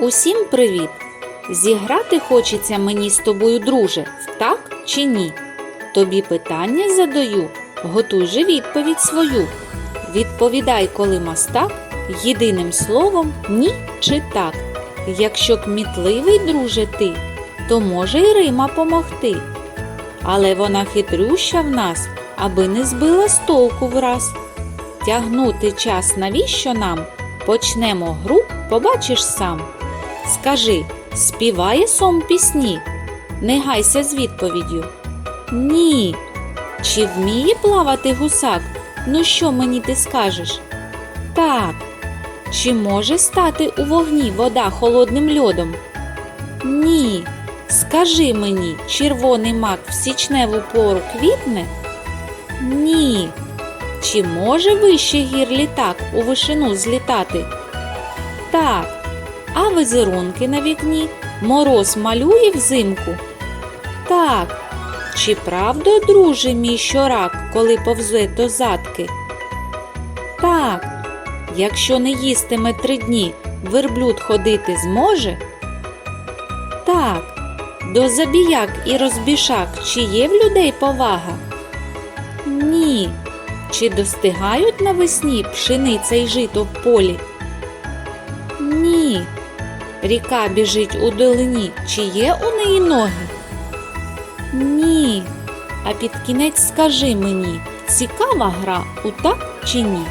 Усім привіт! Зіграти хочеться мені з тобою, друже, так чи ні? Тобі питання задаю, готуй же відповідь свою. Відповідай, коли мастак, єдиним словом ні чи так. Якщо кмітливий, друже, ти, то може й Рима помогти. Але вона хитрюща в нас, аби не збила з толку враз. Тягнути час навіщо нам? Почнемо гру, побачиш сам. Скажи, співає сом пісні? Не гайся з відповіддю. Ні. Чи вміє плавати гусак? Ну що мені ти скажеш? Так. Чи може стати у вогні вода холодним льодом? Ні. Скажи мені, червоний мак в січневу пору квітне? Ні. Чи може вище гір літак у вишину злітати? Так. А візерунки на вікні мороз малює взимку? Так. Чи правда, друже мій щорак, коли повзе до задки? Так. Якщо не їстиме три дні, верблюд ходити зможе? Так. До забіяк і розбішак чи є в людей повага? Ні. Чи достигають навесні пшениця й жито в полі? Ріка біжить у долині, чи є у неї ноги? Ні. А під кінець скажи мені, цікава гра у так чи ні?